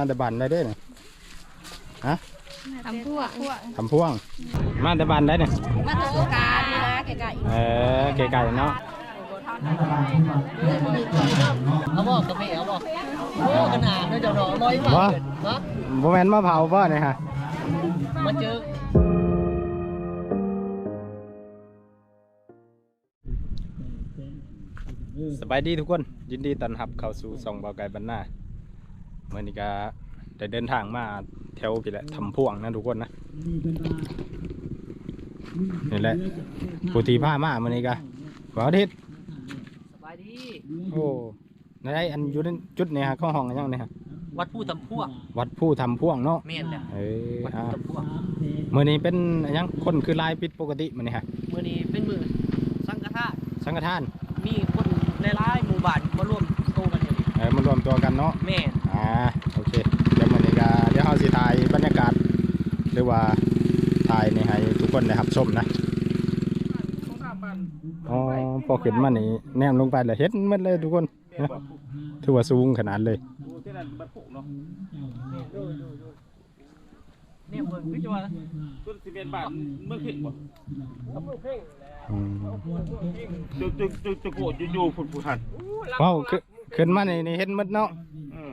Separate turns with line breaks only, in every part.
มาแต่บ้านได้เด้เนี่ยฮะ
ทำทั่ว
ทำพ่วง มาแต่บ้านได้เนี่ย
มาโตการนี่นะไก่
เออไกลๆเนาะ
เอาบอกกาแฟเอาบอกโอ้ขนาดนั้นเดี๋ยวรอร้อยบาทเนาะ
บ่แม่นมะพร้าวบ่เนี่ยฮะ
มาเจอ
สบายดีทุกคน ยินดีต้อนรับเข้าสู่ส่องเบาไก่บรรณา เมื่อนี้ก็ได้เดินทางมาแถวพี่แหละทำพ่วงนะทุกคนนะนี่แหละผู้ที่ผ้ามาเมื่อนี้ก็วันอาทิตย์
สบายดี
โอ้ในไอ้อันอยู่ในจุดนี้ฮะเข้าห้องกันยังเนี่ยฮะ
วัดผู้ทำพวก
วัดผู้ทำพ่วงเนาะ
แม่นแหละ
เอ้ย
วัด
อ่า
ผู้ทำพวก
เมื่อนี้เป็นอันยังคนคือลายปิดปกติมื่อนี้ฮะ
เมื่อนี้เป็นมือสังฆทาน
สังฆทาน
มีคนหลายๆหมู่บ้านมาร่วมโตกันอยู่นี่
เออมารวมตัวกันเนาะ
แม่น
อ่า โอเค เดี๋ยวมันนี้ก็เดี๋ยวเราสิถ่ายบรรยากาศ หรือว่าถ่ายนี่ให้ทุกคนได้รับชมนะอ๋อพอขึ้นมานี่แนมลงไปแล้วเห็นหมดเลยทุกคนนะถือว่าสูงขนาดเลย
เนี่ยเพิ่นคือจะว่า
ต้นสิบเอ็ดบาทเมื่อขึ้นบ่
อืม
จุกจุกจุกจุกโกดอยู่ๆผุดผุดหัน
ว้าวขึ้น ขึ้นมานี่นี่เห็นหมดเนาะ
อืม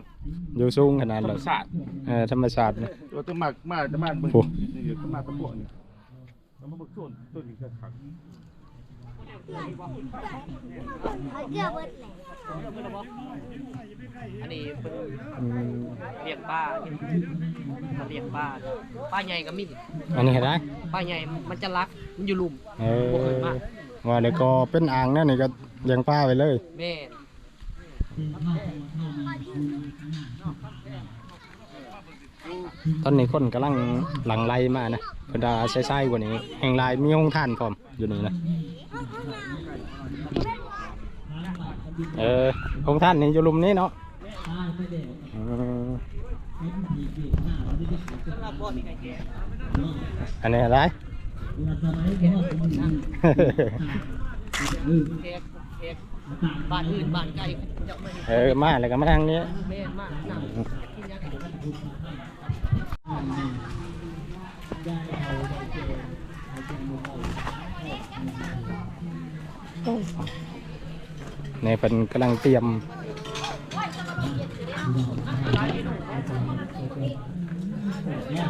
อยู่สูงขนาด
ธร
เล
รม
ย
ศาสตร์
เออธรรมชาติเนี่ย
ตัวต้นหมากมาจะมาเบิ่ง
โอ้
นี่ต้นหมากตะพวกนี่แล้วมาเบิ่งต้นต้นนี้ก็ขัง
อันนี้เพิ่น
อืม
เลี้ยงปลามาเลี้ยงปลาปลาใหญ่ก็มี
อันนี้เห็นได้
ปลาใหญ่มันจะรักมันอยู่หลุม
เอ
บ่เคย
อ
มา
ว่าเดี๋ยวก็เป็นอ่างนั่นนี่ก็เลี้ยงปลาไปเลย
แม่น
ตอนนี้คนกำลังหลังไล่มานะเพิ่นดาใช้ใช้กว่านี้ แห่งลายมีห้องท่านพร้อมอยู่นี่นะเออห้องท่านนี่อยู่ลุมนี้เนาะอืม
สำหรับบ่มีไก่แก่
อันนี้อะไร
บ้านอื่นบ้านไกลจะมา
เออมาแล้วก็มาทางนี้
แม่นมากนั่งกินยัง
ในเพิ่นกำลังเตรียมเนี่
ย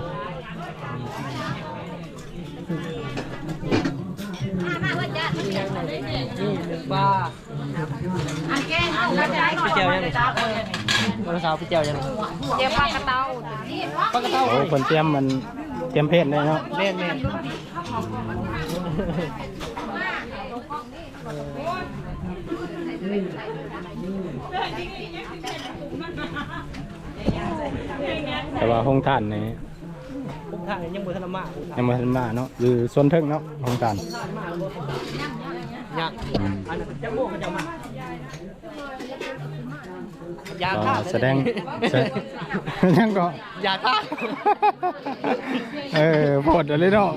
หนึ่งปลา
อันแก้กระจาย
พี่เจียวยังไงวันเสาร์พี่เจียวยังไง
เยวปลากระเตา
ปลากระเต้า
โอ้เพิ่นเตรียมมันเตรียมเพศได้เนาะ
แม่นแม่น
แต่ว่าห้องท่านนี่
ทางยังมือธนมาผมทาง
ยังบ่ทันมาเนาะอยู่ส่วนเทิงเนาะห้องท่าน
ยักอันนั้นจะม่วงจะมายา
ก็
ฆ่า
แสดงแสดยังก็
ยาฆ่า
เออโพดเลยเนาะ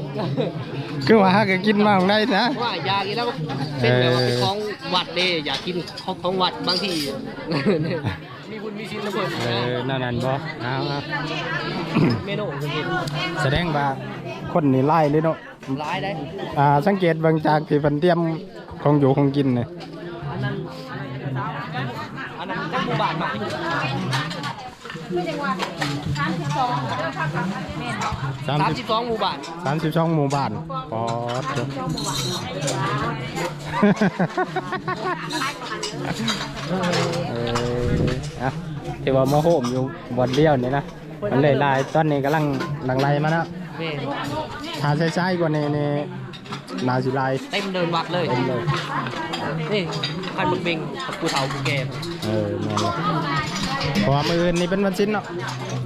คือว่าหาก็กินมาของได้นะ
ว่ายากินแล้วเป็นแบบว่าเป็นของวัดเด้อยากกินของของวัดบางที
เออนั่นนั่นบ่เอาเอา
เมนูก็กิน
แสดงว่าคนนี่ไล่เลยเนาะ
ร้ายได้
อ่าสังเกตเบางจากที่เพิ่นเตรียมของอยู่ของกินนี่
อันนั้นอันนั้นจะหมู่บ้านมา
สาม
สาม
สิ
สิ
บบ
สองหมู่บ้าน
สามสิบช่องหมู่บ้านปอดเด้อเอออะที่ว่ามาโฮมอยู่บนเดียวนี่นะมันเลยลายตอนนี้กำลังหลังไล่มาแล้ว
แม่
ถ้าใช้ๆกว่านี้นี่นาสิลาย
เต็มเดินวัดเลย
เต็มเลย
นี่คันบึกเบงกับกูเฒ่ากูแก่
เออแม่นเลย เพราะว่ามืออื่นนี่เป็นวันชิ้นเนาะ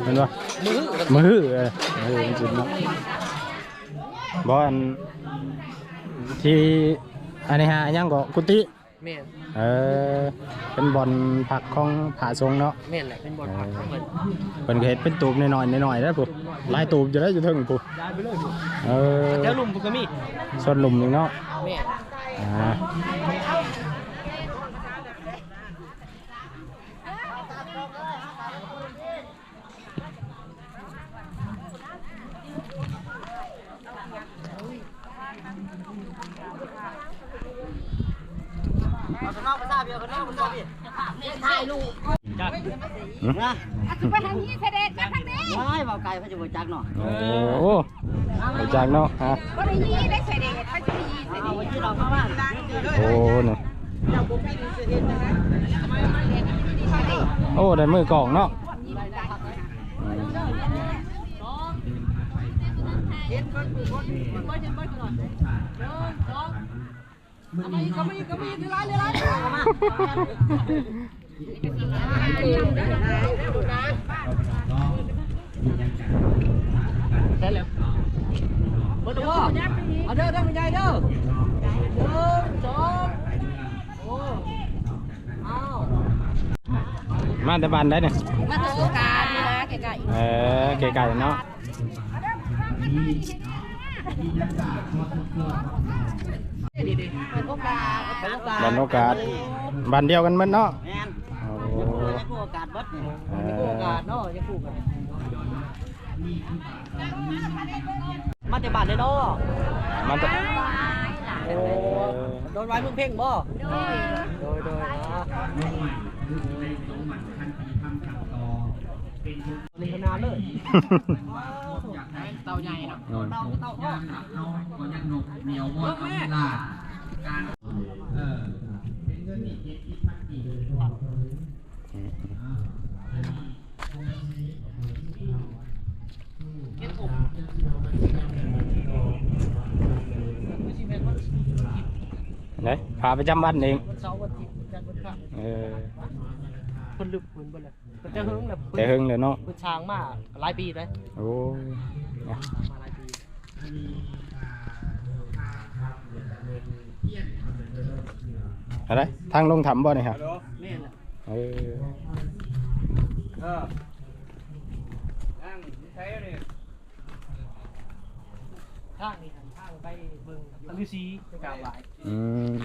เห็นปะ
มือ
มือเออมือวันชิ้นเนาะบออันที่อันนี้ฮะอันยังก็กุฏิ
แม่น
เออเป็นบอลผักของผาทรงเนาะ
แม่นแหละเป็นบอลผักของเพิ่น
เป็นก็เห็ดเป็นตูบหน่อยๆหน่อยๆได้อปุ๊ลายตูบจะได้อยู่เทึงปุ๊
ย้ายไปเลยอยู่
เออ
แล้วลุมกูก็มี
ส่วนหลุมหนึงเนาะ
แม่น
อ่า
นะ
ไปทางนี้เสด็จไปทางนี้
ว้ายเบาไก่พระจะบจักเนาะ
โอ้โหไปจากเนาะฮะ
ก็ได้ยี่ได้เสด็จไปจะยี่เส
เอาไว้ที่เราเข้าบ้าน
โอ้เนี่ยโอ้ได้มือกล่องเนาะ 嗯
ใช่แล้วเบิดพ่อเอาเด้อเด้อคุณยายเด้อหนึ่งสองโอ้เอา
มาแต่บ้านได้เนี่ย
มาถือโอกาสนี่นะเก๋ไก่
เออไกลๆเนาะ
ดีดี
เปิดโอกาส
บ้านโอกาสบ้านเดียวกันมั้เนาะ
แมน
โอ้
ให้ผู้โอกาสเบิดนี่
เอ
มี
อ
โอกาสเนาะยังคู่กันมาแต่บ้านเลยเนาะ
มาแต่
โอ้โดนไว้มึงเพ่งบ่โดยโดยโดยนี่ขนาดเลย เต่าใหญ่เนาะเต่าเต่าพ่อ
ไหนพาไปจำบ้านเอง
วันเสาร์วันอาทิตย์จันทร์วันพระ
เออ
เพิ่นลึกเพิ่นบ่เลยเพิ่นจะหึงแหละ
แต่หึงเลยเนาะ
เพิ่นช้างมาหลายปีเลย
โอ้ ยอะ
มาหลายปี
อะไรทางลงถ้ำบ่เนี่ยครับ
แม่นแหละ
เออ
ทางนี่ทางไปเบิ่งตะลุซีไปกราบไหว้
อืม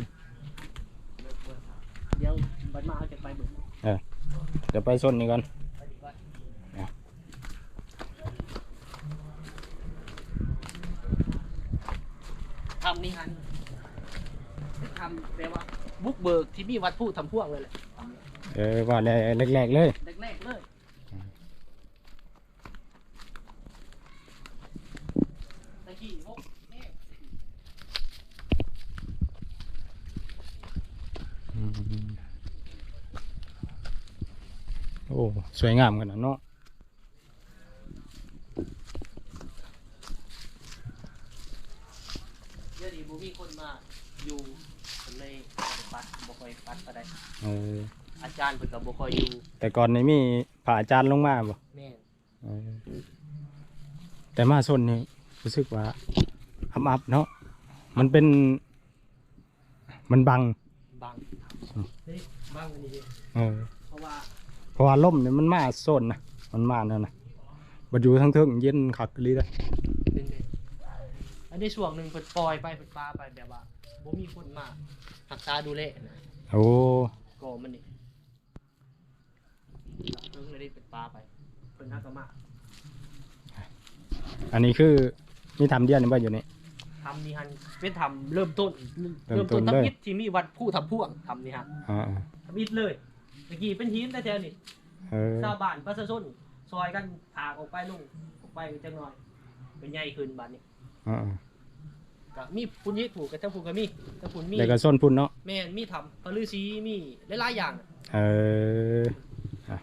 เดี๋ยวบัดมาเอาจะไปเบิ่ง
เออเดี๋ยวไปส้นนี่ก่อน
ไปดีกว่า
อะ
ทำนี่ฮันทำแปลว่าบุกเบิกที่มีวัดผู้ทำพวกเลยแหละ
เออว่าแรกๆเลย
แรกๆเลยตะกี้หกแม่
อืมโอ้ สวยงามขนาดเนาะ
เดี๋ยวนี้บ่มีคนมา อยู่เพิ่นเลยปัดบ่ค่อยปัดปานใด
เออ
อาจารย์เพิ่นก็บ่ค่อยอยู่
แต่ก่อนนี่มีพระอาจารย์ลงมาบ่
แม่น
เออแต่มาส้นนี่รู้สึกว่าอับอับๆเนาะมันเป็น มันบัง
บางเฮ้ยบางอันนี้ดิ
เออ
เพราะว่า
เพราะว่าล่มเนี่ยมันมาโซนนะมันมานั่นนะบัดอยู่ทั้งเทิงเย็นคักเลย
เป็นไงอันนี้ช่วงหนึงเพิ่นปล่อยไปเพิ่นปาไปแบบว่า บ่มีคนมารักษาดูแลนะ
โอ้
ก็มันนี่เพิ่งเลยได้เป็นปลาไปเพิ่นน่าก็มา
อันนี้คือมีทำเดียวนี่บ่อยู่นี่
ทำนี่ฮันเป็นทำเริ่มต้น
เริ่มต้นเลย
ทำอิฐที่มีวัดผู้ทำพ่วงทำนี่ฮะ
อ่า
ทำอิฐเลยเมื่อกี้เป็นหินแต่แถวนี่
ๆเออ
ชาวบ้านประชาชนซอยกันถากออกไปลงออกไปจังหน่อยเป็นใหญ่ขึ้นบ้านนี้
อ่า
ก็มีปุญญิผูกกับเจ้าผูกก็มีเจ้าผูมี
ๆแล้วก็ส้นพุ่นเนาะ
แม่นมีทำพระฤาษีมีหลายๆอย่าง
เอออะ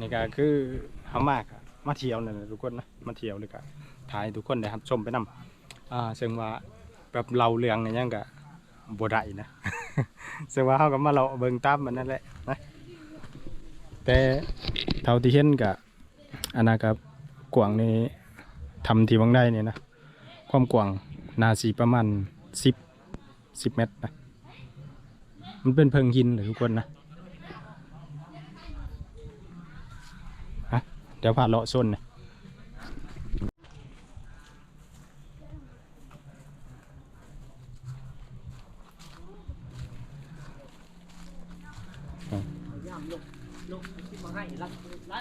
นี่ก็คือเฮามากอะมาเที่ยวนั่นแหละทุกคนนะมาเที่ยวเลยก็ถ่ายให้ทุกคนได้ครับชมไปนํอ่าซึ่งว่าแบบเราเรื่องเนี่ยยังก็บ่ได้นะ ซึ่งว่าเฮาก็มาเราเบิ่งตามมันนั่นแหละนะแต่เท่าที่เห็นก็อันนั้นก็กวางนี่ทำที่วังได้เนี่ยนะความกว้างนาสิประมาณ10 10เมตรนะมันเป็นเพิงหินเลยทุกคนนะเดี๋ยวพาเลาะส้นนะ
ลูกมาให้รัก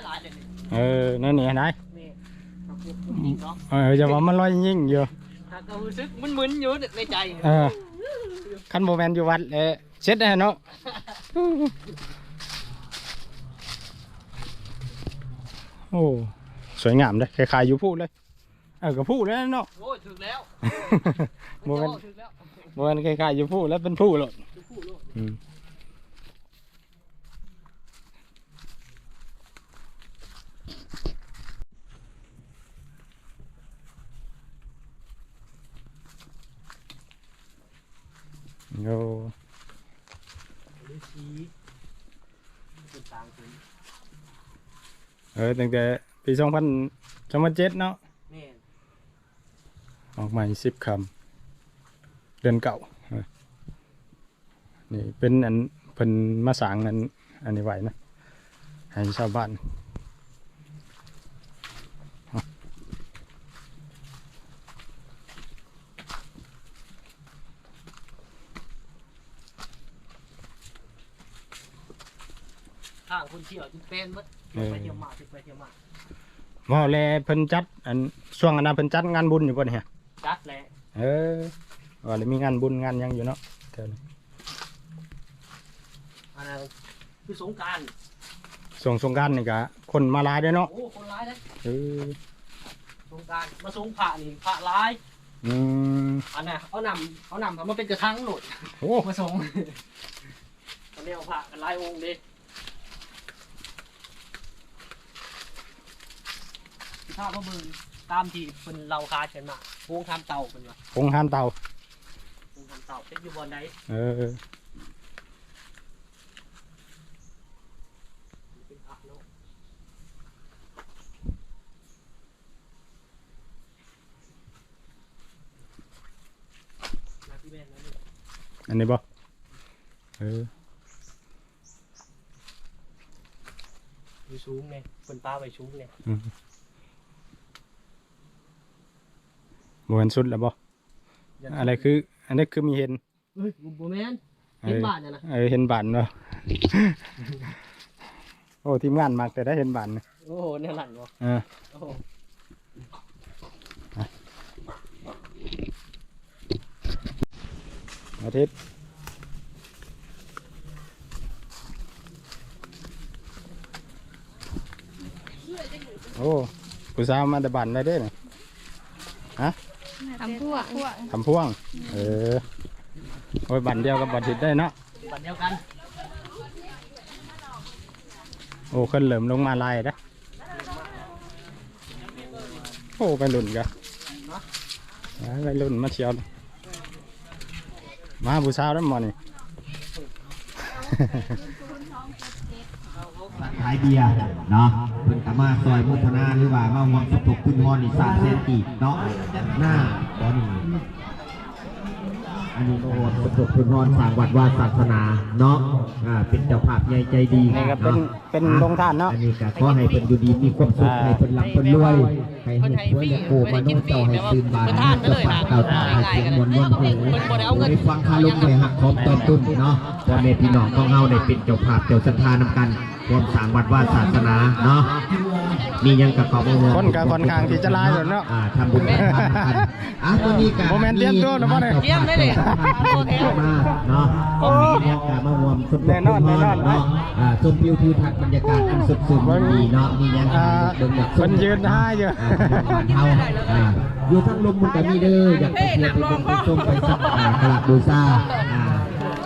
หลายๆเลยนี่
เออ นั่นนี่ไหน
นี่เอาพวกผู้หญิงเนาะ
เออจะว่ามันลอยยิ่งอยู่
ถ้าก็รู้สึกมึนๆอยู่ในใจ
เออคันโมแมนอยู่วัดเออเช็ดได้เนาะโอ้สวยงามเลยคล้ายๆอยู่พูดเลยเออก็พูดแล้วเนาะ
โอ้ยถึงแล้ว
โมแมน
ถึงแล้ว
โมแมนคล้ายๆอยู่พูดแล้วเป็นพูดหรอก
ถึงผู้โลด
อืม โย
ฤาษีเป็นต่างกัน
เออตั้งแต่ปีสองพันสองพันเจ็ดเนาะ
แม่น
ออกใหม่สิบคำเดือนเก่าเออนี่เป็นอันเพิ่นมาสร้างอันอันนี้ไว้นะให้ชาวบ้าน
ทางคนเที่ยวจุดเป็นมั้เที่ยวไปเที่ยวมาเที่ยวไปเที่ยวมา
ว่าแลเพิ่นจัด อันช่วงอันนั้นเพิ่นจัดงานบุญอยู่บ่เนี่ย
จัดแหละ
เออว่าเลยมีงานบุญงานหยังอยู่เนาะแถวนี้
อันนั้นคือสงกราร
ส่งสงกรารนี่ก็คนมาหลายเด้วยเนาะ
โอ้คนร้ายเลย
เออ
สงกรารมาสงพระนี่พระร้าย
อืม
อันน่ะเขานำเขานำมาเป็นกระทั่งหลุด
โอ้
มาส่งตอนนี้เอาพระกันหลายองค์ดิ ถ้าพระมึงตามที่เป็นเราคาเชิญมาโงทำเต่าเป็นวะ
คงหานเตา
โงทำเต่าเป็นอยู่บนใด
เออ
เป็นพระเนาะนาที่แม่นนั่นนี่
อันนี้บ่เออ
อยู่สูงไงเป็นป้าไปสูงไง
บ่เห็นสุดแล้วบ่อะไรคือ อันนี้คือมีเห็น
เฮ้ยบุแมนเห็นบ้านเนี่ยนะ
เออเห็นบ้านเนาะโอ้ทีมงานมากแต่ได้เห็นบ้านนะ
โอ้โหเนี่ยหลังวะ
เออ
โอ้โห
อาทิตย์โอ้ผู้สาวมาแต่บ้านได้เด้น่ะ
ทำพวก
ทำพ่วง เออโอ้ยบันเดียวกับบันทิดได้เนาะ
บ้านเดียวกัน
โอ้ขึ้นเหลิมลงมาลายนะโอ้ไปรุ่นกะไปรุ่นมาเชียวมาบูชาแล้วมอนี่
ขายเบียร์เนาะ เพิ่นก็มาซอยมุทนาหรือว่ามาหวมสตุกขึ้นฮอนอีสานเซนตีเนาะหน้าตอนนี้อันนี้ก็สตุกขึ้นฮอนสร้างวัดวาศาสนาเนาะอ่าเป็นเจ้าภาพใหญ่ใจดี
นี่ก็เป็นาะเป็นโรงทานเนาะ
อันนี้ก็ขอให้เพิ่นอยู่ดีมีความสุขให้เพิ่นร่ำเพิ่นรวยให้เฮ็ดสวยและโกมาโนเจ้าให้ตื่นบานให้เจ้าภาพเต่าตาให้เสียงมนต์มนต์หูได้ฟังคาลุกเลยหักคอมตอนตุ้นเนาะพ่อแม่พี่น้องของเฮาได้เป็นเจ้าภาพเจ้าศรัทธานำกัน รวมสร้างวัดวาศาสนาเนาะมีหยังกับขอบคุณ
คนก็ค่อนข้างที่จะหลายอยู่เนาะ
อ่าทำบุญทำทานกันอะตัวนี้ก็
โมเมนต์เตรียมตัวนะพ่อเนี่ย
เตรียมได้เลย
มาเนาะก็มีเรื่องการมารวมสมทบ
แน่นอนแน่นอน
เนาะอ่าชมวิวทิวทัศน์บรรยากาศอันสุดสุดดีเนาะมีหยัง
อ่า
เบิ่งอยาก
เพิ่นยืนท่าอยู่
อ่าบ้านเฮาอ่าอยู่ทั้งลมมันก็มีเด้ออยากไปเที่ยวไปเบิ่งไปชมไปสักอ่ากราบบูชาอ่า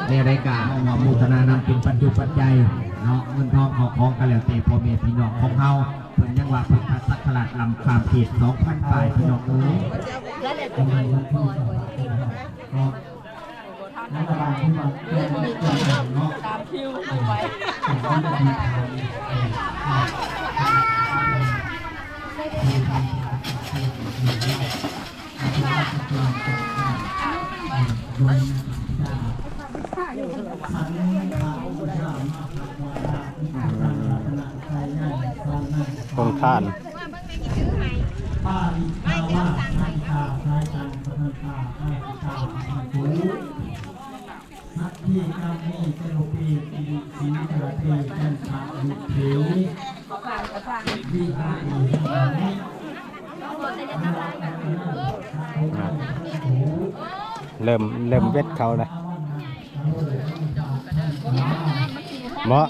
ในรายการหอมมูทนานำเป็นปัจจุปัจจัยเนาะเงินทองของของกันแล้วแต่พ่อแม่พี่น้องของเฮาเพิ่นยังว่าเพิ่นพัดสักขลาดลำขามเขต2,000ปลายพี่น้องเอ้ย
โรงทาน
ทเานเริ่
มเริ่มเวทเขาเลยเหมาะ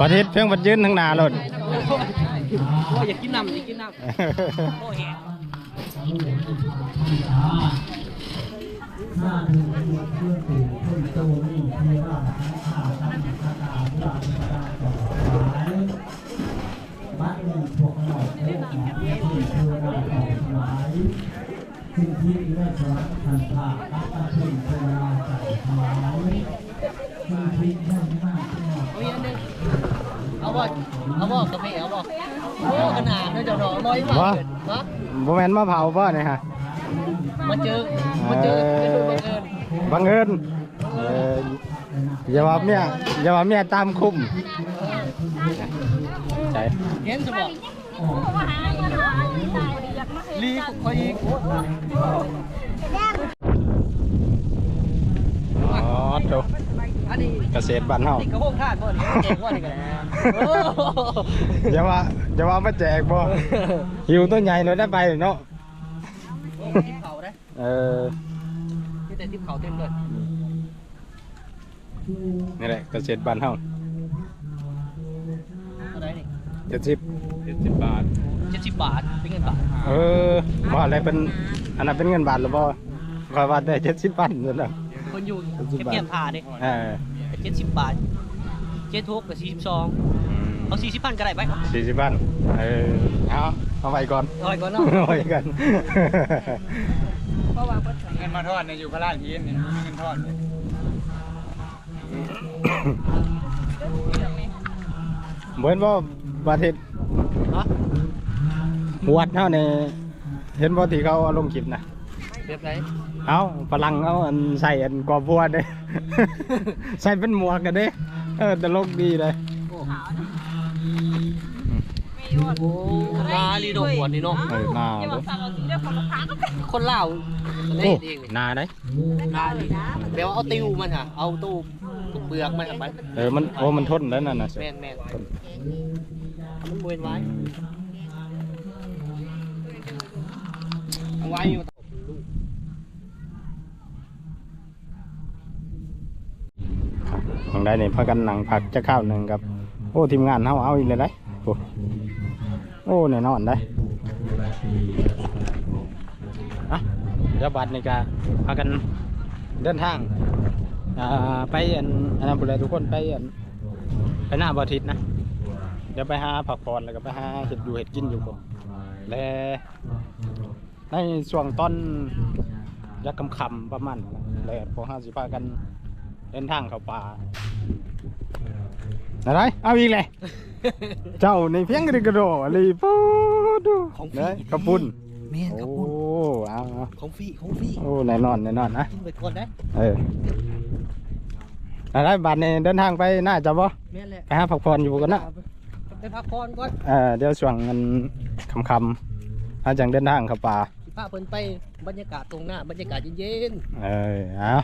ประเทศเพียงบัดยืนทั้งนาเลย
โอ้ยอยากกินน้ำอยากกินน้ำโอ้ยแหงเอาอีกอันหนึงเอาบ่เอาบ่กาแฟเอาบ่ โอ้ขนาดเด้อเจ้าดอกร้อยบาทเนาะ
บ่แม่นมาเผาบ่เนี่ยฮะ
มาเจอมาเจอเป็นโดยบังเอิญ
บังเอิญเอออย่าว่าเมียอย่าว่าเมียตามคุมใช่
เห็นสบอกลีกคอยอีก
อ๋อโต
อั นนี้
เกษตรบ้านเฮา
นี่กระโปงคาดบ่นี่เก่งว่านี่กันโอ้
อย่าว่าอย่าว่ามาแจกบ่หิวตัวใหญ่เลยได้ไปเนาะ
ทิพเขาได้
เออ
มีแต่ทิพเขาเต็มเลย
นี่แหละเกษตรบ้านเฮา
อะไรนี่
เจ็ดสิบเจ็ดสิบบาท
เจ็ดสิบบาทเป็นเงินบาท
เออว่าอะไรเป็นอันนั้นเป็นเงินบาทหรือบ่คอยว่าได้เจ็ดสิบพันนั่นแหละ
คนอยู่
70
เก็บเงียบพาดิ
เออ
เจ็ดสิบบาทเจ็ดทุกกับสี่สิบสองเอาสี่สิบพันก็ได้ไป
สี่สิบพันเออเอาเอาไปก่อน
เอาไปก่อนเนาะ
เอาไปกัน
เงินมาทอดเนี่ยอยู่พระราชทีนเนี่ยเงินทอดเนี่ย
เหมือนว่าประเทศ
ฮะ
วัดเฮาเนี่ยเห็นบ่ที่เขาเอาลงคลิปนะ
เรียบไร
เอาฝรั่งเอาอันใส่อันกอบบัวเด้ ใส่เป็นหมวกกันเด้ เออตลกดีเลย
โอ้มาลีโดหัวนี่เนาะ
เออหน้า
อย่า
เด้
มาฟังเราสิเรื่องของลูกค้าก็เป็น
คนลาว
โอ้
เล่นเองนี่
หน้าได้
นาลีแปลว่าเอาติวมันค่ะเอาตู้ตู้เปลือกมันเอาไป
เออมันโอ้มันทนแล้วนั่นน่ะ
แมนแมนมันบวนไว้เอาไว้อยู่
ของ ได้นี่พากันนั่งพักจะข้าวหนึงครับ โอ้ทีมงานเฮาเอาอีกเลยได้โอ้โอ้แน่นอนได้อะเดี๋ยวบัดนี่ก็พากันเดินทางอ่าไปอันอันนั้นบุรีทุกคนไปอันไปหน้าบ่อทิศนะเดี๋ยวไปหาผักพรแล้วก็ไปหาเห็ดดูเห็ดกินอยู่ก่อนและในช่วงตอนยักคำคำๆประมาณนั้นนะแล้วพอห้าสิพากัน เดินทางเข้าป่าอะไรเอาอีกเลย เจ้าในเพียงกระดิกกระโดดอะไรปูดูเลยกระปุน
แมนครับ
โอ้เอาเอา
ของฟรีของฟรี
โอ้แน่นอนแน่นอนนะ
ไปก่อนได้
เอออะไรบัดนี้เดินทางไปน่าจะบ่
แม่นแหละ
ไปหาผักพรอยู่กันนะ
ไปพักผ่อนก่อน
เออเดี๋ยวช่วงเงินคำคำๆอาจังเดินทางเข้าป่า
สิพาเพิ่นไปบรรยากาศตรงหน้าบรรยากาศเย็น
เออเอา